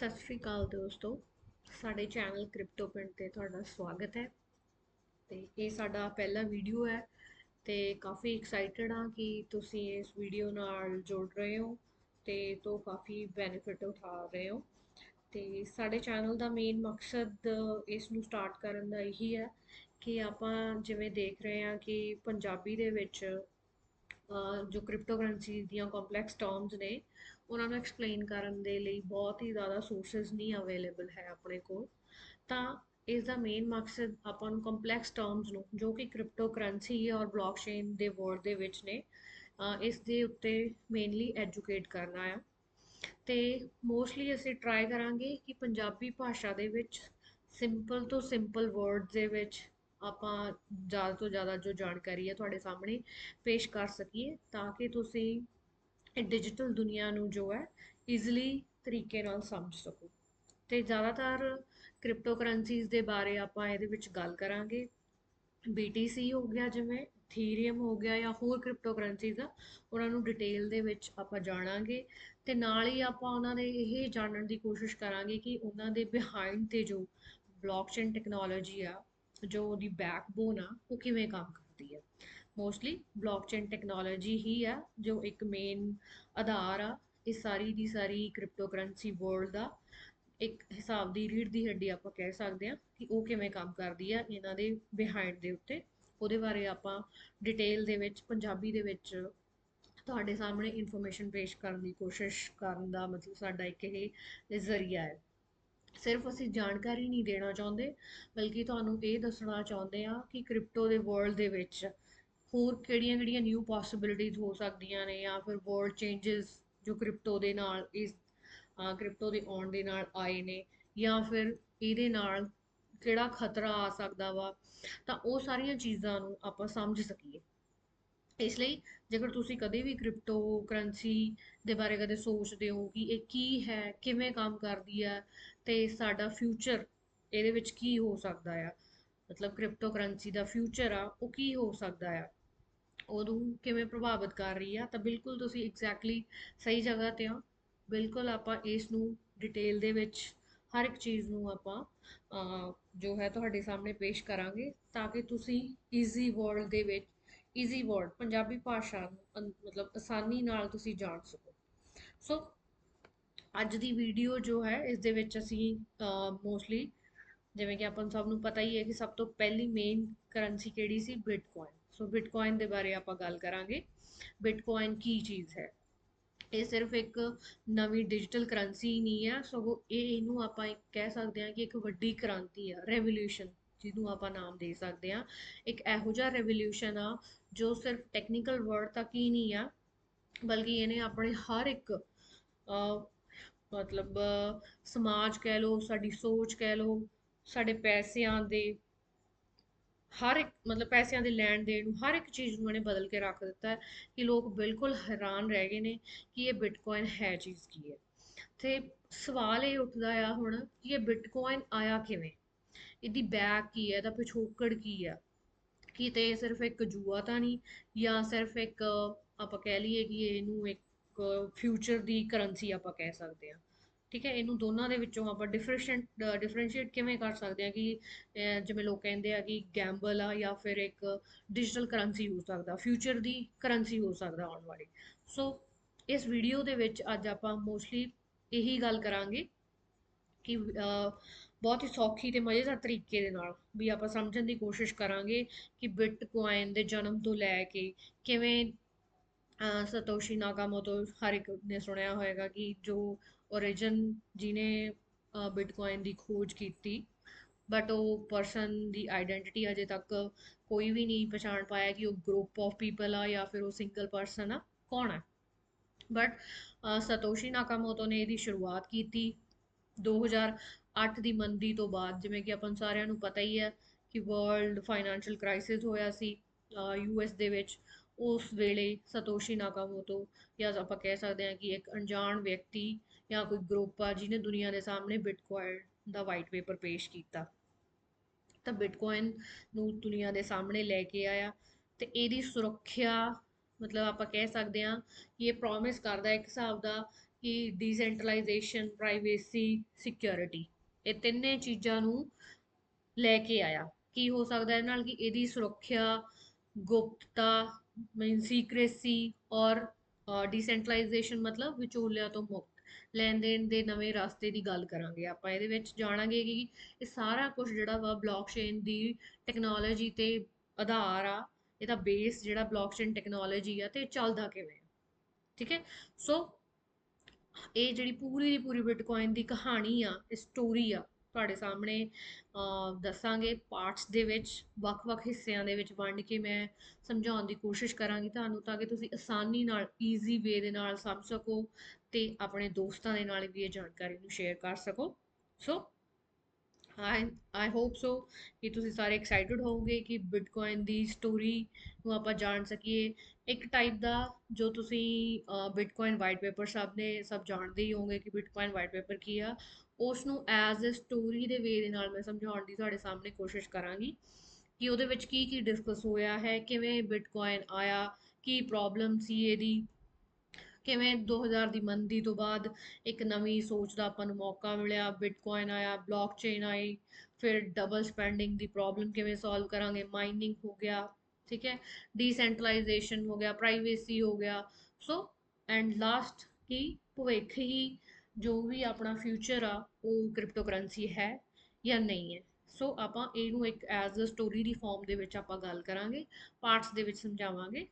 ਸਤਿ ਸ਼੍ਰੀ ਅਕਾਲ ਦੋਸਤੋ। ਸਾਡੇ ਚੈਨਲ ਕ੍ਰਿਪਟੋ ਪਿੰਡ ਤੇ ਤੁਹਾਡਾ ਸਵਾਗਤ ਹੈ। ਤੇ ਇਹ ਸਾਡਾ ਪਹਿਲਾ ਵੀਡੀਓ ਹੈ ਤੇ ਕਾਫੀ ਐਕਸਾਈਟਡ ਹਾਂ ਕਿ ਤੁਸੀਂ ਇਸ ਵੀਡੀਓ ਨਾਲ ਜੁੜ ਰਹੇ ਹੋ ਤੇ ਤੋਂ ਕਾਫੀ ਬੈਨੀਫਿਟ ਉਠਾ ਰਹੇ ਹੋ। ਤੇ ਸਾਡੇ ਚੈਨਲ ਦਾ ਮੇਨ ਮਕਸਦ ਇਸ ਨੂੰ ਸਟਾਰਟ ਕਰਨ ਦਾ ਇਹੀ ਹੈ ਕਿ ਆਪਾਂ ਜਿਵੇਂ ਦੇਖ ਰਹੇ ਹਾਂ ਕਿ ਪੰਜਾਬੀ ਦੇ ਵਿੱਚ ਜੋ ਕ੍ਰਿਪਟੋਕਰੰਸੀ ਦੀਆਂ ਕੰਪਲੈਕਸ ਟਰਮਸ ਨੇ ਉਹਨਾਂ ਨੂੰ ਐਕਸਪਲੇਨ ਕਰਨ ਦੇ ਲਈ ਬਹੁਤ ਹੀ ਜ਼ਿਆਦਾ ਸੋਰਸਸ ਨਹੀਂ ਅਵੇਲੇਬਲ ਹੈ ਆਪਣੇ ਕੋਲ, ਤਾਂ ਇਸ ਦਾ ਮੇਨ ਮਕਸਦ ਆਪਾਂ ਨੂੰ ਕੰਪਲੈਕਸ ਟਰਮਸ ਨੂੰ, ਜੋ ਕਿ ਕ੍ਰਿਪਟੋ ਕਰੰਸੀ ਔਰ ਬਲੌਕਚੇਨ ਦੇ ਵਰਡ ਦੇ ਵਿੱਚ ਨੇ ਇਸ ਦੇ ਉੱਤੇ ਮੇਨਲੀ ਐਜੂਕੇਟ ਕਰਨਾ ਆ। ਤੇ ਮੋਸਟਲੀ ਅਸੀਂ ਟਰਾਈ ਕਰਾਂਗੇ ਕਿ ਪੰਜਾਬੀ ਭਾਸ਼ਾ ਦੇ ਵਿੱਚ ਸਿੰਪਲ ਤੋਂ ਸਿੰਪਲ ਵਰਡਸ ਦੇ ਵਿੱਚ ਆਪਾਂ ਜ਼ਿਆਦਾ ਤੋਂ ਜ਼ਿਆਦਾ ਜੋ ਜਾਣਕਾਰੀ ਹੈ ਤੁਹਾਡੇ ਸਾਹਮਣੇ ਪੇਸ਼ ਕਰ ਸਕੀਏ, ਤਾਂ ਕਿ ਤੁਸੀਂ ਇਹ ਡਿਜੀਟਲ ਦੁਨੀਆ ਨੂੰ ਜੋ ਹੈ ਈਜ਼ੀਲੀ ਤਰੀਕੇ ਨਾਲ ਸਮਝ ਸਕੋ। ਤੇ ਜ਼ਿਆਦਾਤਰ ਕ੍ਰਿਪਟੋ ਕਰੰਸੀਜ਼ ਦੇ ਬਾਰੇ ਆਪਾਂ ਇਹਦੇ ਵਿੱਚ ਗੱਲ ਕਰਾਂਗੇ। BTC ਹੋ ਗਿਆ ਜਿਵੇਂ ਥੀਰੀਅਮ ਹੋ ਗਿਆ ਜਾਂ ਹੋਰ ਕ੍ਰਿਪਟੋ ਕਰੰਸੀਜ਼ ਆ, ਉਹਨਾਂ ਨੂੰ ਡਿਟੇਲ ਦੇ ਵਿੱਚ ਆਪਾਂ ਜਾਣਾਂਗੇ। ਤੇ ਨਾਲ ਹੀ ਆਪਾਂ ਉਹਨਾਂ ਦੇ ਇਹ ਜਾਣਨ ਦੀ ਕੋਸ਼ਿਸ਼ ਕਰਾਂਗੇ ਕਿ ਉਹਨਾਂ ਦੇ ਬਿਹਾਈਂਡ ਤੇ ਜੋ ਬਲੌਕਚੇਨ ਟੈਕਨੋਲੋਜੀ ਆ, ਜੋ ਉਹਦੀ ਬੈਕਬੋਨ ਆ, ਉਹ ਕਿਵੇਂ ਕੰਮ ਕਰਦੀ ਮੋਸਟਲੀ ਬਲੌਕਚੇਨ ਟੈਕਨੋਲੋਜੀ ਹੀ ਆ, ਜੋ ਇੱਕ ਮੇਨ ਆਧਾਰ ਆ ਇਸ ਸਾਰੀ ਦੀ ਸਾਰੀ ਕ੍ਰਿਪਟੋਕਰੰਸੀ ਵਰਲਡ ਦਾ ਇੱਕ ਹਿਸਾਬ ਦੀ ਰੀੜ ਦੀ ਹੱਡੀ ਆਪਾਂ ਕਹਿ ਸਕਦੇ ਆ ਕਿ ਉਹ ਕਿਵੇਂ ਕੰਮ ਕਰਦੀ ਆ ਇਹਨਾਂ ਦੇ ਬਿਹਾਈਂਡ ਦੇ ਉੱਤੇ। ਉਹਦੇ ਬਾਰੇ ਆਪਾਂ ਡਿਟੇਲ ਦੇ ਵਿੱਚ, ਪੰਜਾਬੀ ਦੇ ਵਿੱਚ ਤੁਹਾਡੇ ਸਾਹਮਣੇ ਇਨਫੋਰਮੇਸ਼ਨ ਪੇਸ਼ ਕਰਨ ਦੀ ਕੋਸ਼ਿਸ਼ ਕਰਨ ਦਾ ਮਤਲਬ ਸਾਡਾ ਇੱਕ ਇਹ ਜ਼ਰੀਆ ਹੈ। ਸਿਰਫ ਅਸੀਂ ਜਾਣਕਾਰੀ ਨਹੀਂ ਦੇਣਾ ਚਾਹੁੰਦੇ, ਬਲਕਿ ਤੁਹਾਨੂੰ ਇਹ ਦੱਸਣਾ ਚਾਹੁੰਦੇ ਆ ਕਿ ਕ੍ਰਿਪਟੋ ਦੇ ਵਰਲਡ ਦੇ ਵਿੱਚ ਹੋਰ ਕਿਹੜੀਆਂ-ਕਿਹੜੀਆਂ ਨਿਊ ਪੋਸਿਬਿਲਿਟੀਜ਼ ਹੋ ਸਕਦੀਆਂ ਨੇ ਜਾਂ ਫਿਰ ਵਰਲਡ ਚੇਂਜਸ ਜੋ ਕ੍ਰਿਪਟੋ ਦੇ ਨਾਲ ਇਸ ਕ੍ਰਿਪਟੋ ਦੇ ਆਉਣ ਦੇ ਨਾਲ ਆਏ ਨੇ ਜਾਂ ਫਿਰ ਇਹਦੇ ਨਾਲ ਕਿਹੜਾ ਖਤਰਾ ਆ ਸਕਦਾ ਵਾ, ਤਾਂ ਉਹ ਸਾਰੀਆਂ ਚੀਜ਼ਾਂ ਨੂੰ ਆਪਾਂ ਸਮਝ ਸਕੀਏ। ਇਸ ਲਈ ਜੇਕਰ ਤੁਸੀਂ ਕਦੇ ਵੀ ਕ੍ਰਿਪਟੋ ਕਰੰਸੀ ਦੇ ਬਾਰੇ ਕਦੇ ਸੋਚਦੇ ਹੋ ਕਿ ਇਹ ਕੀ ਹੈ, ਕਿਵੇਂ ਕੰਮ ਕਰਦੀ ਹੈ, ਤੇ ਸਾਡਾ ਫਿਊਚਰ ਇਹਦੇ ਵਿੱਚ ਕੀ ਹੋ ਸਕਦਾ ਆ, ਮਤਲਬ ਕ੍ਰਿਪਟੋ ਕਰੰਸੀ ਦਾ ਫਿਊਚਰ ਆ, ਉਹ ਕੀ ਹੋ ਸਕਦਾ ਆ ਉਹਨੂੰ ਕਿਵੇਂ ਪ੍ਰਭਾਵਿਤ ਕਰ ਰਹੀ ਆ, ਤਾਂ ਬਿਲਕੁਲ ਤੁਸੀਂ ਐਗਜ਼ੈਕਟਲੀ ਸਹੀ ਜਗ੍ਹਾ ਤੇ ਹੋ। ਬਿਲਕੁਲ ਆਪਾਂ ਇਸ ਨੂੰ ਡਿਟੇਲ ਦੇ ਵਿੱਚ ਹਰ ਇੱਕ ਚੀਜ਼ ਨੂੰ ਆਪਾਂ ਜੋ ਹੈ ਤੁਹਾਡੇ ਸਾਹਮਣੇ ਪੇਸ਼ ਕਰਾਂਗੇ, ਤਾਂ ਕਿ ਤੁਸੀਂ ਈਜ਼ੀ ਵਰਡ ਦੇ ਵਿੱਚ ਈਜ਼ੀ ਵਰਡ ਪੰਜਾਬੀ ਭਾਸ਼ਾ ਨੂੰ ਮਤਲਬ ਆਸਾਨੀ ਨਾਲ ਤੁਸੀਂ ਜਾਣ ਸਕੋ। ਸੋ ਅੱਜ ਦੀ ਵੀਡੀਓ ਜੋ ਹੈ, ਇਸ ਦੇ ਵਿੱਚ ਅਸੀਂ ਮੋਸਟਲੀ ਜਿਵੇਂ ਕਿ ਆਪਾਂ ਸਭ ਨੂੰ ਪਤਾ ਹੀ ਹੈ ਕਿ ਸਭ ਤੋਂ ਪਹਿਲੀ ਮੇਨ ਕਰੰਸੀ ਕਿਹੜੀ ਸੀ? ਬਿਟਕੋਇਨ ਸੋ ਬਿਟਕੋਇਨ ਦੇ ਬਾਰੇ ਆਪਾਂ ਗੱਲ ਕਰਾਂਗੇ। ਬਿਟਕੋਇਨ ਕੀ ਚੀਜ਼ ਹੈ? ਇਹ ਸਿਰਫ ਇੱਕ ਨਵੀਂ ਡਿਜੀਟਲ ਕਰੰਸੀ ਨਹੀਂ ਹੈ। ਸਗੋਂ ਇਹ ਇਹਨੂੰ ਆਪਾਂ ਕਹਿ ਸਕਦੇ ਹਾਂ ਕਿ ਇੱਕ ਵੱਡੀ ਕ੍ਰਾਂਤੀ ਆ ਰੈਵੋਲੂਸ਼ਨ ਜਿਹਨੂੰ ਆਪਾਂ ਨਾਮ ਦੇ ਸਕਦੇ ਹਾਂ। ਇੱਕ ਇਹੋ ਜਿਹਾ ਰੈਵੋਲੂਸ਼ਨ ਆ ਜੋ ਸਿਰਫ ਟੈਕਨੀਕਲ ਵਰਡ ਤੱਕ ਹੀ ਨਹੀਂ ਆ, ਬਲਕਿ ਇਹਨੇ ਆਪਣੇ ਹਰ ਇੱਕ ਮਤਲਬ ਸਮਾਜ ਕਹਿ ਲਓ, ਸਾਡੀ ਸੋਚ ਕਹਿ ਲਓ, ਸਾਡੇ ਪੈਸਿਆਂ ਦੇ ਹਰ ਇੱਕ, ਮਤਲਬ ਪੈਸਿਆਂ ਦੇ ਲੈਣ ਦੇਣ ਨੂੰ ਹਰ ਇੱਕ ਚੀਜ਼ ਨੂੰ ਇਹਨੇ ਬਦਲ ਕੇ ਰੱਖ ਦਿੱਤਾ ਹੈ ਕਿ ਲੋਕ ਬਿਲਕੁਲ ਹੈਰਾਨ ਰਹਿ ਗਏ ਨੇ ਕਿ ਇਹ ਬਿਟਕੋਇਨ ਹੈ ਚੀਜ਼ ਕੀ ਹੈ। ਤੇ ਸਵਾਲ ਇਹ ਉੱਠਦਾ ਆ ਹੁਣ ਕਿ ਇਹ ਬਿਟਕੋਇਨ ਆਇਆ ਕਿਵੇਂ? ਇਹਦੀ ਬੈਕ ਕੀ ਹੈ? ਇਹਦਾ ਪਿਛੋਕੜ ਕੀ ਆ ਕਿ ਤੇ ਸਿਰਫ ਇੱਕ ਜੂਆ ਤਾਂ ਨਹੀਂ ਜਾਂ ਸਿਰਫ ਇੱਕ, ਆਪਾਂ ਕਹਿ ਲਈਏ ਕਿ ਇਹਨੂੰ ਇੱਕ ਫਿਊਚਰ ਦੀ ਕਰੰਸੀ ਆਪਾਂ ਕਹਿ ਸਕਦੇ ਹਾਂ। ਠੀਕ ਹੈ, ਇਹਨੂੰ ਦੋਨਾਂ ਦੇ ਵਿੱਚੋਂ ਆਪਾਂ ਡਿਫਰੈਂਸ਼ੀਏਟ ਡਿਫਰੈਂਸ਼ੀਏਟ ਕਿਵੇਂ ਕਰ ਸਕਦੇ ਹਾਂ ਕਿ ਜਿਵੇਂ ਲੋਕ ਕਹਿੰਦੇ ਆ ਕਿ ਗੈਂਬਲ ਆ ਜਾਂ ਫਿਰ ਇੱਕ ਡਿਜੀਟਲ ਕਰੰਸੀ ਹੋ ਸਕਦਾ ਫਿਊਚਰ ਦੀ ਕਰੰਸੀ ਹੋ ਸਕਦਾ ਆਉਣ ਵਾਲੀ। ਸੋ ਇਸ ਵੀਡੀਓ ਦੇ ਵਿੱਚ ਅੱਜ ਆਪਾਂ ਮੋਸਟਲੀ ਇਹੀ ਗੱਲ ਕਰਾਂਗੇ ਕਿ ਬਹੁਤ ਹੀ ਸੌਖੀ ਤੇ ਮਜ਼ੇਦਾਰ ਤਰੀਕੇ ਦੇ ਨਾਲ ਵੀ ਆਪਾਂ ਸਮਝਣ ਦੀ ਕੋਸ਼ਿਸ਼ ਕਰਾਂਗੇ ਕਿ ਬਿਟਕੋਇਨ ਦੇ ਜਨਮ ਤੋਂ ਲੈ ਕੇ ਕਿਵੇਂ ਸਤੋਸ਼ੀ ਨਾਕਾਮੋਟੋ ਹਰ ਇੱਕ ਨੇ ਸੁਣਿਆ ਹੋਏਗਾ ਕਿ ਜੋ origin ਜਿਹਨੇ ਬਿਟਕੋਇਨ ਦੀ ਖੋਜ ਕੀਤੀ ਬਟ ਉਹ ਪਰਸਨ ਦੀ ਆਇਡੈਂਟੀਟੀ ਅਜੇ ਤੱਕ ਕੋਈ ਵੀ ਨਹੀਂ ਪਛਾਣ ਪਾਇਆ ਕਿ ਉਹ ਗਰੁੱਪ ਆਫ ਪੀਪਲ ਆ ਜਾਂ ਫਿਰ ਉਹ ਸਿੰਗਲ ਪਰਸਨ ਆ, ਕੌਣ ਹੈ ਬਟ ਸਤੋਸ਼ੀ ਨਾਕਾਮੋਟੋ ਨੇ ਇਹਦੀ ਸ਼ੁਰੂਆਤ ਕੀਤੀ 2008 ਦੀ ਮੰਦੀ ਤੋਂ ਬਾਅਦ, ਜਿਵੇਂ ਕਿ ਆਪਾਂ ਸਾਰਿਆਂ ਨੂੰ ਪਤਾ ਹੀ ਹੈ ਕਿ ਵਰਲਡ ਫਾਈਨੈਂਸ਼ੀਅਲ ਕ੍ਰਾਈਸਿਸ ਹੋਇਆ ਸੀ ਯੂਐਸ ਦੇ ਵਿੱਚ। ਉਸ ਵੇਲੇ ਸਤੋਸ਼ੀ ਨਾਕਾਮੋਟੋ ਜਾਂ ਆਪਾਂ ਕਹਿ ਸਕਦੇ ਹਾਂ ਕਿ ਇੱਕ ਅਣਜਾਣ ਵਿਅਕਤੀ ਜਾਂ ਕੋਈ ਗਰੁੱਪ ਆ ਜਿਹਨੇ ਦੁਨੀਆ ਦੇ ਸਾਹਮਣੇ ਬਿਟਕੋਇਨ ਦਾ ਵਾਈਟ ਪੇਪਰ ਪੇਸ਼ ਕੀਤਾ। ਤਾਂ ਬਿਟਕੋਇਨ ਨੂੰ ਦੁਨੀਆ ਦੇ ਸਾਹਮਣੇ ਲੈ ਕੇ ਆਇਆ ਤੇ ਇਹਦੀ ਸੁਰੱਖਿਆ ਮਤਲਬ ਆਪਾਂ ਕਹਿ ਸਕਦੇ ਹਾਂ ਕਿ ਇਹ ਪ੍ਰੋਮਿਸ ਕਰਦਾ ਇੱਕ ਹਿਸਾਬ ਦਾ ਕਿ ਡੀਸੈਂਟਰਲਾਈਜੇਸ਼ਨ ਪ੍ਰਾਈਵੇਸੀ ਸਿਕਿਉਰਿਟੀ ਇਹ ਤਿੰਨੇ ਚੀਜ਼ਾਂ ਨੂੰ ਲੈ ਕੇ ਆਇਆ। ਕੀ ਹੋ ਸਕਦਾ ਇਹ ਨਾਲ ਕਿ ਇਹਦੀ ਸੁਰੱਖਿਆ ਗੁਪਤਤਾ ਮੀਨ ਸੀਕ੍ਰੇਸੀ ਔਰ ਡੀਸੈਂਟਰਲਾਈਜੇਸ਼ਨ ਮਤਲਬ ਵਿਚੋਲਿਆਂ ਤੋਂ ਮੁਕਤ। ਲੈਣ ਦੇਣ ਦੇ ਨਵੇਂ ਰਸਤੇ ਦੀ ਗੱਲ ਕਰਾਂਗੇ ਆਪਾਂ। ਇਹਦੇ ਵਿੱਚ ਜਾਣਾਂਗੇ ਕਿ ਇਹ ਸਾਰਾ ਕੁਝ ਜਿਹੜਾ ਵਾ ਬਲੌਕਚੇਨ ਦੀ ਟੈਕਨੋਲੋਜੀ ਤੇ ਆਧਾਰ ਆ। ਇਹਦਾ ਬੇਸ ਜਿਹੜਾ ਬਲੌਕਚੇਨ ਟੈਕਨੋਲੋਜੀ ਆ ਤੇ ਚੱਲਦਾ ਕਿਵੇਂ ਆ। ਠੀਕ ਹੈ? ਸੋ ਇਹ ਜਿਹੜੀ ਪੂਰੀ ਦੀ ਪੂਰੀ ਬਿਟਕੋਇਨ ਦੀ ਕਹਾਣੀ ਆ ਸਟੋਰੀ ਆ। ਤੁਹਾਡੇ ਸਾਹਮਣੇ ਅਹ, ਦੱਸਾਂਗੇ ਪਾਰਟਸ ਦੇ ਵਿੱਚ ਵੱਖ-ਵੱਖ ਹਿੱਸਿਆਂ ਦੇ ਵਿੱਚ ਵੰਡ ਕੇ ਮੈਂ ਸਮਝਾਉਣ ਦੀ ਕੋਸ਼ਿਸ਼ ਕਰਾਂਗੀ ਤੁਹਾਨੂੰ ਤਾਂ ਕਿ ਤੁਸੀਂ ਆਸਾਨੀ ਨਾਲ ਈਜ਼ੀ ਵੇ ਦੇ ਨਾਲ ਸਮਝ ਸਕੋ ਤੇ ਆਪਣੇ ਦੋਸਤਾਂ ਦੇ ਨਾਲ ਵੀ ਇਹ ਜਾਣਕਾਰੀ ਨੂੰ ਸ਼ੇਅਰ ਕਰ ਸਕੋ। ਸੋ ਆਈ ਆਈ ਹੋਪ ਸੋ ਕਿ ਤੁਸੀਂ ਸਾਰੇ ਐਕਸਾਈਟਿਡ ਹੋਵੋਗੇ ਕਿ ਬਿਟਕੋਇਨ ਦੀ ਸਟੋਰੀ ਨੂੰ ਆਪਾਂ ਜਾਣ ਸਕੀਏ। ਇੱਕ ਟਾਈਪ ਦਾ ਜੋ ਤੁਸੀਂ ਬਿਟਕੋਇਨ ਵਾਈਟ ਪੇਪਰ ਸਭ ਨੇ, ਸਭ ਜਾਣਦੇ ਹੀ ਹੋਵੋਗੇ ਕਿ ਬਿਟਕੋਇਨ ਵਾਈਟ ਪੇਪਰ ਕੀ ਆ। ਉਸ ਨੂੰ ਐਜ਼ ਅ ਸਟੋਰੀ ਦੇ ਵੇ ਦੇ ਨਾਲ ਮੈਂ ਸਮਝਾਉਣ ਦੀ ਤੁਹਾਡੇ ਸਾਹਮਣੇ ਕੋਸ਼ਿਸ਼ ਕਰਾਂਗੀ ਕਿ ਉਹਦੇ ਵਿੱਚ ਕੀ ਕੀ ਡਿਸਕਸ ਹੋਇਆ ਹੈ, ਕਿਵੇਂ ਬਿਟਕੋਇਨ ਆਇਆ, ਕੀ ਪ੍ਰੋਬਲਮ ਸੀ ਇਹਦੀ। ਕਿਵੇਂ 2000 ਦੀ ਮੰਦੀ ਤੋਂ ਬਾਅਦ ਇੱਕ ਨਵੀਂ ਸੋਚ ਦਾ ਆਪਾਂ ਨੂੰ ਮੌਕਾ ਮਿਲਿਆ ਬਿਟਕੋਇਨ ਆਇਆ ਬਲੌਕਚੇਨ ਆਈ, ਫਿਰ ਡਬਲ ਸਪੈਂਡਿੰਗ ਦੀ ਪ੍ਰੋਬਲਮ ਕਿਵੇਂ ਸੋਲਵ ਕਰਾਂਗੇ ਮਾਈਨਿੰਗ ਹੋ ਗਿਆ, ਠੀਕ ਹੈ ਡੀਸੈਂਟਰਲਾਈਜੇਸ਼ਨ ਹੋ ਗਿਆ ਪ੍ਰਾਈਵੇਸੀ ਹੋ ਗਿਆ ਸੋ ਐਂਡ ਲਾਸਟ ਕੀ ਭਵਿੱਖ ਹੀ ਜੋ ਵੀ ਆਪਣਾ ਫਿਊਚਰ ਆ, ਉਹ ਕ੍ਰਿਪਟੋਕਰੰਸੀ ਹੈ ਜਾਂ ਨਹੀਂ ਹੈ। ਸੋ ਆਪਾਂ ਇਹਨੂੰ ਇੱਕ ਐਜ਼ ਅ ਸਟੋਰੀ ਦੀ ਫਾਰਮ ਦੇ ਵਿੱਚ ਆਪਾਂ ਗੱਲ ਕਰਾਂਗੇ ਪਾਰਟਸ ਦੇ ਵਿੱਚ ਸਮਝਾਵਾਂਗੇ।